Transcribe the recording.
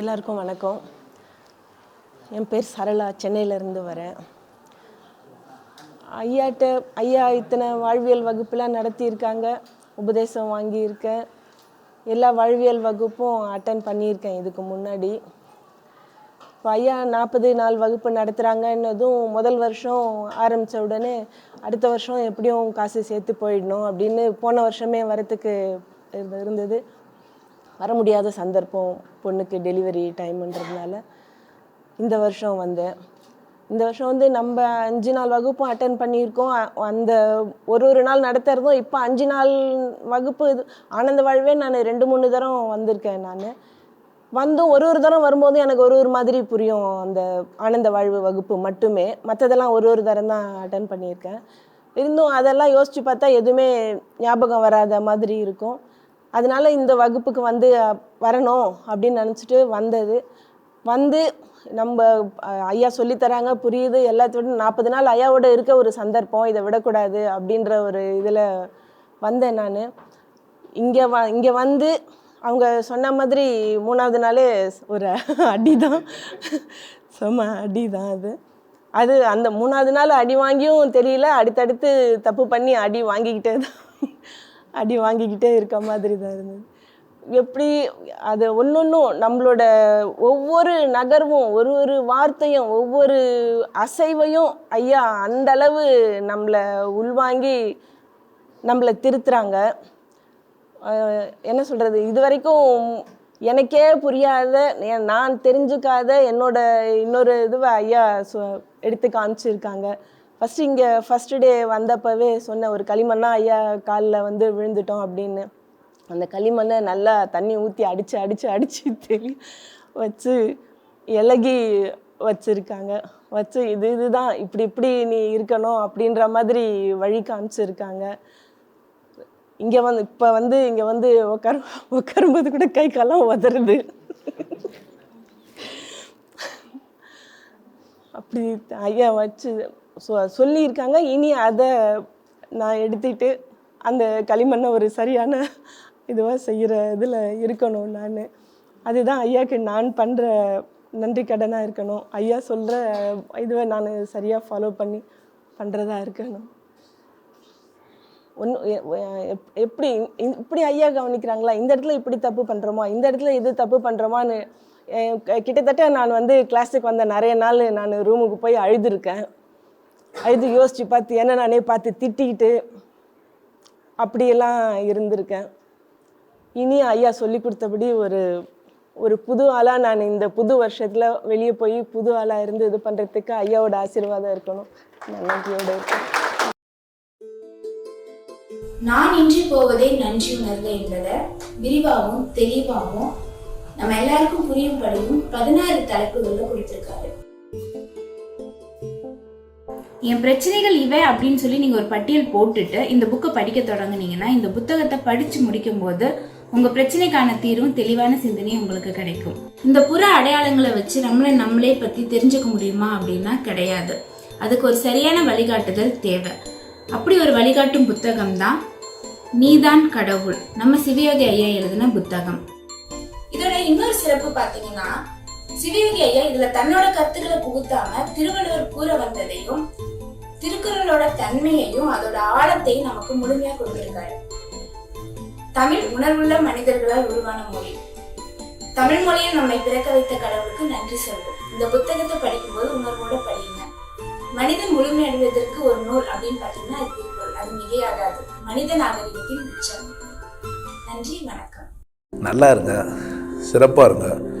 எல்லாருக்கும் வணக்கம். என் பேர் சரளா சென்னையிலேருந்து வரேன். ஐயாட்ட ஐயா இத்தனை வாழ்வியல் வகுப்புலாம் நடத்தியிருக்காங்க உபதேசம் வாங்கியிருக்கேன். எல்லா வாழ்வியல் வகுப்பும் அட்டன் பண்ணியிருக்கேன் இதுக்கு முன்னாடி. இப்போ ஐயா நாற்பது நாள் வகுப்பு நடத்துகிறாங்கன்னதும் முதல் வருஷம் ஆரம்பித்த உடனே அடுத்த வருஷம் எப்படியும் காசு சேர்த்து போயிடணும் அப்படின்னு போன வருஷமே வரத்துக்கு இருந்தது. வர முடியாத சந்தர்ப்பம் பொண்ணுக்கு டெலிவரி டைம்ன்றதுனால இந்த வருஷம் வந்தேன் இந்த வருஷம் வந்து நம்ம அஞ்சு நாள் வகுப்பும் அட்டன் பண்ணியிருக்கோம். அந்த ஒரு ஒரு நாள் நடத்துறதும் இப்போ அஞ்சு நாள் வகுப்பு இது ஆனந்த வாழ்வே நான் ரெண்டு மூணு தரம் வந்திருக்கேன் நான். வந்தும் ஒரு ஒரு தரம் வரும்போது எனக்கு ஒரு ஒரு மாதிரி புரியும் அந்த ஆனந்த வாழ்வு வகுப்பு மட்டுமே. மற்றதெல்லாம் ஒரு ஒரு தரம் தான் அட்டன் பண்ணியிருக்கேன். இருந்தும் அதெல்லாம் யோசித்து பார்த்தா எதுவுமே ஞாபகம் வராத மாதிரி இருக்கும். அதனால இந்த வகுப்புக்கு வந்து வரணும் அப்படின்னு நினச்சிட்டு வந்தது. வந்து நம்ம ஐயா சொல்லித்தராங்க புரியுது எல்லாத்தோட நாற்பது நாள் ஐயாவோட இருக்க ஒரு சந்தர்ப்பம் இதை விடக்கூடாது அப்படின்ற ஒரு இதில் வந்தேன் நான். இங்கே வ இங்கே வந்து அவங்க சொன்ன மாதிரி மூணாவது நாளே ஒரு அடி தான் செம்ம அடி தான் அது. அது அந்த மூணாவது நாள் அடி வாங்கியும் தெரியல அடுத்தடுத்து தப்பு பண்ணி அடி வாங்கிக்கிட்டே தான் அடி வாங்கிக்கிட்டே இருக்க மாதிரி தான் இருந்தது. எப்படி அது ஒன்றொன்றும் நம்மளோட ஒவ்வொரு நகர்வும் ஒரு ஒரு வார்த்தையும் ஒவ்வொரு அசைவையும் ஐயா அந்தளவு நம்மளை உள்வாங்கி நம்மளை திருத்துறாங்க. என்ன சொல்கிறது இது வரைக்கும் எனக்கே புரியாத நான் தெரிஞ்சுக்காத என்னோட இன்னொரு இதுவை ஐயா சொ எடுத்து காமிச்சிருக்காங்க. ஃபஸ்ட்டு இங்கே ஃபஸ்ட்டு டே வந்தப்பவே சொன்ன ஒரு களிமண்ணா ஐயா காலில் வந்து விழுந்துட்டோம் அப்படின்னு. அந்த களிமண்ணை நல்லா தண்ணி ஊற்றி அடித்து அடித்து அடித்து தெளி வச்சு இலகி வச்சுருக்காங்க. வச்சு இது இதுதான். இப்படி இப்படி நீ இருக்கணும் அப்படின்ற மாதிரி வழி காமிச்சிருக்காங்க. இங்கே வந்து இப்போ வந்து இங்கே வந்து உட்கார உட்காரும்போது கூட கை காலம் உதறுது. அப்படி ஐயா வச்சு ஸோ சொல்லியிருக்காங்க. இனி அதை நான் எடுத்துட்டு அந்த களிமண்ணை ஒரு சரியான இதுவாக செய்கிற இதில் இருக்கணும் நான். அதுதான் ஐயாக்கு நான் பண்ணுற நன்றி கடனாக இருக்கணும். ஐயா சொல்கிற இதுவை நான் சரியாக ஃபாலோ பண்ணி பண்ணுறதா இருக்கணும். ஒன்று எப்படி இப்படி ஐயா கவனிக்கிறாங்களா? இந்த இடத்துல இப்படி தப்பு பண்ணுறோமா இந்த இடத்துல இது தப்பு பண்ணுறோமான்னு கிட்டத்தட்ட நான் வந்து கிளாஸுக்கு வந்த நிறைய நாள் நான் ரூமுக்கு போய் அழுதுருக்கேன். இது யோசித்து பார்த்து என்ன நானே பார்த்து திட்டிக்கிட்டு அப்படியெல்லாம் இருந்திருக்கேன். இனி ஐயா சொல்லி கொடுத்தபடி ஒரு ஒரு புது ஆளாக நான் இந்த புது வருஷத்தில் வெளியே போய் புது ஆளாக இருந்து இது பண்ணுறதுக்கு ஐயாவோட ஆசீர்வாதம் இருக்கணும். நான் நன்றியோட இருக்கேன். நான் இன்றி போவதே நன்றி உணர்வு என்பதை விரிவாகவும் தெளிவாகவும் நம்ம எல்லாருக்கும் புரியும்படியும் பதினாறு தலைப்புகளில் கொடுத்திருக்காரு. என் பிரச்சனைகள் இவை அப்படின்னு சொல்லி நீங்கள் ஒரு பட்டியல் போட்டுட்டு இந்த புக்கை படிக்க தொடங்குனீங்கன்னா இந்த புத்தகத்தை படித்து முடிக்கும் போது பிரச்சனைக்கான தீர்வும் தெளிவான சிந்தனையும் உங்களுக்கு கிடைக்கும். இந்த புற அடையாளங்களை வச்சு நம்மளை நம்மளே பற்றி தெரிஞ்சுக்க முடியுமா அப்படின்னா கிடையாது. அதுக்கு ஒரு சரியான வழிகாட்டுதல் தேவை. அப்படி ஒரு வழிகாட்டும் புத்தகம் தான் நீதான் கடவுள். நம்ம சிவயோகி ஐயா எழுதின புத்தகம். இதோட இன்னொரு சிறப்பு பார்த்தீங்கன்னா சிவயோகி ஐயா இதுல தன்னோட கருத்துக்களை புகுத்தாம திருவள்ளுவர் கூற வந்ததையும் திருக்குறளோட தன்மையையும் அதோட ஆழத்தையும் நமக்கு முழுமையா கொடுத்திருக்காரு. தமிழ் உணர்வுள்ள மனிதர்களால் உருவான மொழி. தமிழ் மொழியில் நம்மை பிறக்க வைத்த கடவுளுக்கு நன்றி சொல்வோம். இந்த புத்தகத்தை படிக்கும்போது உணர்வோட படியுங்க. மனிதன் முழுமையடைவதற்கு ஒரு நூல் அப்படின்னு பார்த்தீங்கன்னா அது திருக்குறள் அது மிகையாகாது. மனித நாகரிகத்தின் உச்சம். நன்றி வணக்கம். நல்லா இருங்க. சிறப்பாக இருங்க.